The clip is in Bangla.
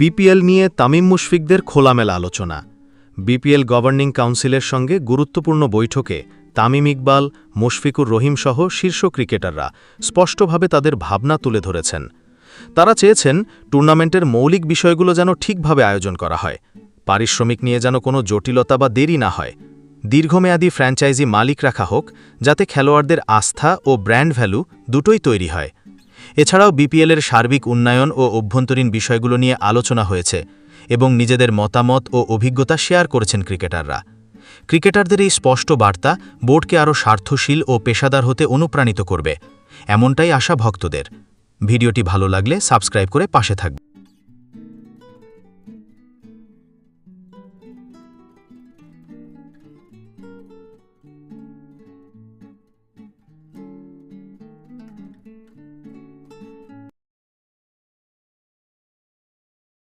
বিপিএল নিয়ে তামিম মুশফিকদের খোলামেলা আলোচনা। বিপিএল গভর্নিং কাউন্সিলের সঙ্গে গুরুত্বপূর্ণ বৈঠকে তামিম ইকবাল, মুশফিকুর রহিম সহ শীর্ষ ক্রিকেটাররা স্পষ্টভাবে তাদের ভাবনা তুলে ধরেছেন। তারা চেয়েছেন টুর্নামেন্টের মৌলিক বিষয়গুলো যেন ঠিকভাবে আয়োজন করা হয়, পারিশ্রমিক নিয়ে যেন কোনো জটিলতা বা দেরি না হয়। দীর্ঘমেয়াদী ফ্র্যাঞ্চাইজি মালিক রাখা হোক, যাতে খেলোয়াড়দের আস্থা ও ব্র্যান্ড ভ্যালু দুটোই তৈরি হয়। এছাড়াও বিপিএলের সার্বিক উন্নয়ন ও অভ্যন্তরীণ বিষয়গুলো নিয়ে আলোচনা হয়েছে এবং নিজেদের মতামত ও অভিজ্ঞতা শেয়ার করেছেন ক্রিকেটাররা। ক্রিকেটারদের এই স্পষ্ট বার্তা বোর্ডকে আরও স্বার্থশীল ও পেশাদার হতে অনুপ্রাণিত করবে। এমনটাই আশা ভক্তদের। ভিডিওটি ভালো লাগলে সাবস্ক্রাইব করে পাশে থাকবে।